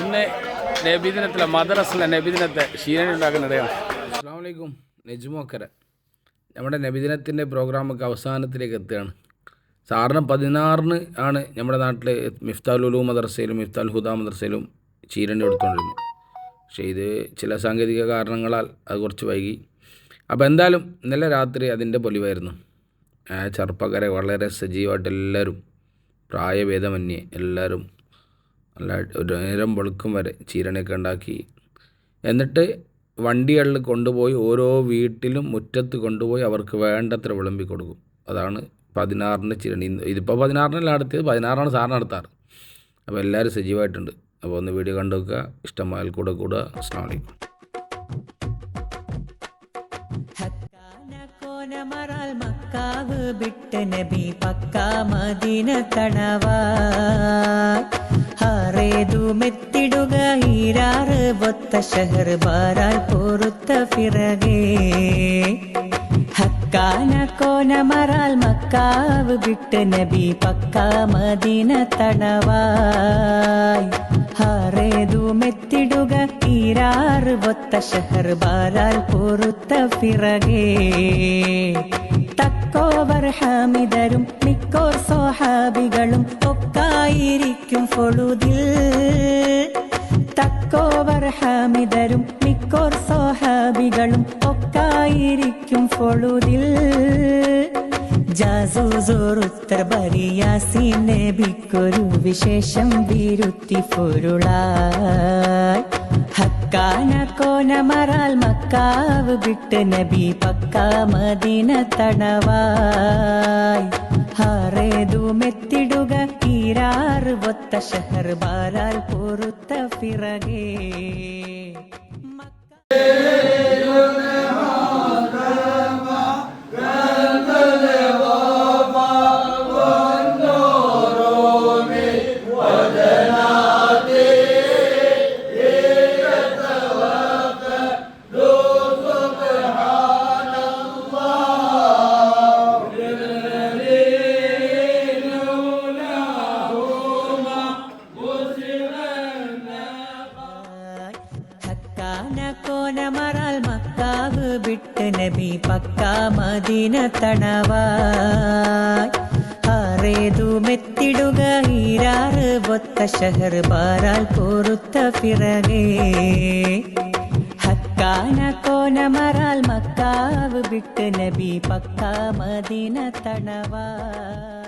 ഇന്ന് നബിദിനത്തിലെ മദ്രസിലെ നബിദിനത്തെ ക്ഷീണി ഉണ്ടാക്കുന്നിടയാണ് അസ്സാമലൈക്കും നെജ്മോക്കര. നമ്മുടെ നബിദിനത്തിന്റെ പ്രോഗ്രാമൊക്കെ അവസാനത്തിലേക്ക് എത്തുകയാണ്. സാറിന് പതിനാറിന് ആണ് നമ്മുടെ നാട്ടിൽ മിഫ്താൽ ഉലു മദർസയിലും മിഫ്താൽ ഹുദാ മദർസയിലും ചീരണ്ടി എടുത്തുകൊണ്ടിരുന്നത്. പക്ഷേ ഇത് ചില സാങ്കേതിക കാരണങ്ങളാൽ അത് കുറച്ച് വൈകി. അപ്പോൾ എന്തായാലും ഇന്നലെ രാത്രി അതിന്റെ പൊലിവായിരുന്നു. ചെറുപ്പക്കാരെ വളരെ സജീവമായിട്ട് എല്ലാവരും പ്രായഭേദമന്യേ എല്ലാവരും ഒരു നേരം വെളുക്കും വരെ ചീരണയൊക്കെ ഉണ്ടാക്കി. എന്നിട്ട് വണ്ടികളിൽ കൊണ്ടുപോയി ഓരോ വീട്ടിലും മുറ്റത്ത് കൊണ്ടുപോയി അവർക്ക് വേണ്ടത്ര വിളമ്പി കൊടുക്കും. അതാണ് പതിനാറിന് ചിരണി. ഇതിപ്പോൾ പതിനാറിനല്ല നടത്തിയത് പതിനാറാണ് സാറിന് നടത്താറ്. അപ്പോൾ എല്ലാവരും സജീവമായിട്ടുണ്ട്. അപ്പോൾ ഒന്ന് വീഡിയോ കണ്ടു വെക്കുക ഇഷ്ടമായാൽ കൂടെ കൂടുക. അസ്സാം വലൈക്കും കോനമറാൽ മക്കാവ് വിട്ട് നബി പക്കാ മദീന തണവായ് ഹാറേതു മെത്തിടുക ഈരാറ് ഒത്ത ഷഹർ ബാറാൽ പൊറുത്ത പിറകേ ഹക്കാന കോനമറാൽ മക്കാവ് വിട്ട് നബി പക്കാ മദീന തണവായ്. ഹാറേതു മെത്തിടുക ഈരാറ് ഒത്ത ഷഹർ ബാറാൽ പൊറുത്ത ഫിറകേ. സ്വഹാബികളും ഒക്കായിരിക്കും ഫൊളുതിൽ തക്കോവർ ഹമിതരും മിക്കോർ സോഹാബികളും ഒക്കായിരിക്കും ഫൊളുതിൽ ജാസൂസോറുത്തർ വിശേഷം വിരുത്തി പൊരുളായി. ഹക്കാന കോനമറാൽ മക്കാവ് വിട്ട് നബി പക്കാ മദീന തണവായ്. ഹാറേതു മെത്തിടുക ഈരാറ് ഒത്ത ഷഹർ ബാലാൽ പൊറുത്ത ഫിറകേ കോനമറാൽ മക്കാവ് വിട്ട് നബി പക്കാ മദീന തണവായ്. ഹാറേതു മെത്തിടുക ഈരാറ് ഒത്ത ഷഹർ പാറാൽ പൊറുത്ത പിറകേ. ഹക്കാന കോനമറാൽ മക്കാവ് വിട്ട് നബി പക്കാ മദീന തണവായ്.